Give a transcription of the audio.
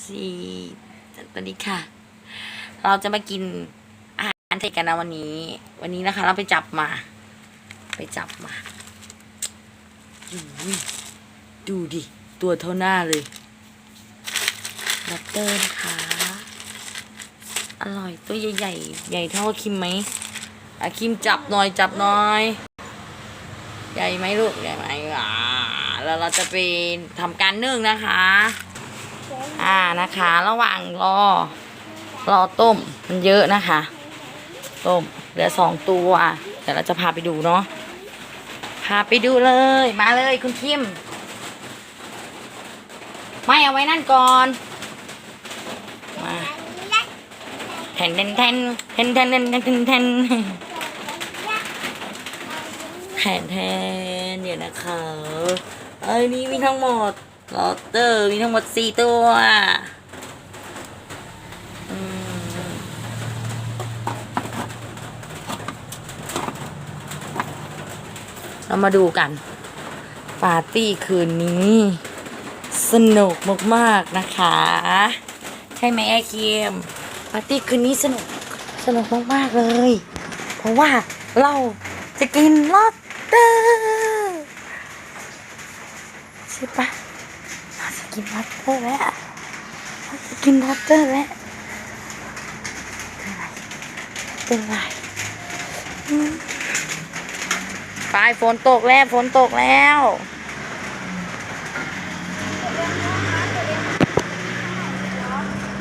ซีสวัสดีค่ะ เราจะมากินอาหารไทยกันนะวันนี้ วันนี้นะคะ เราไปจับมา ไปจับมาอุ้ยดูดิ ตัวเท่าหน้าเลยบัตเตอร์นะคะอร่อยตัวใหญ่ๆใหญ่เท่าคิมไหมอะคิมจับหน่อยจับหน่อย ใหญ่ไหมลูกใหญ่ไหมอ่าแล้วเราจะไปทำการนึ่งนะคะ อ่านะคะ ระหว่างรอ รอต้มมันเยอะนะคะ ต้มเหลือสองตัวเดี๋ยวเราจะพาไปดูเนาะพาไปดูเลย มาเลยคุณคิม ไม่เอาไว้นั่นก่อน มาแทนแทนแทนแทนแทนแทนแทนแทนแทนเดี๋ยวนะคะเอ้ยนี่มีทั้งหมด ลอตเตอร์มีทั้งหมดสี่ตัวเรามาดูกัน ปาร์ตี้คืนนี้ สนุกมากๆนะคะ ใช่ไหมไอเคียมปาร์ตี้คืนนี้สนุก สนุกมากๆเลย เพราะว่าเราจะกินลอตเตอร์ใช่ปะ เราจะกินลอตเตอร์แล้วเราจะกินลอตเตอร์แล้วเป็นไรเป็นไรไปฝนตกแล้วฝนตกแล้ว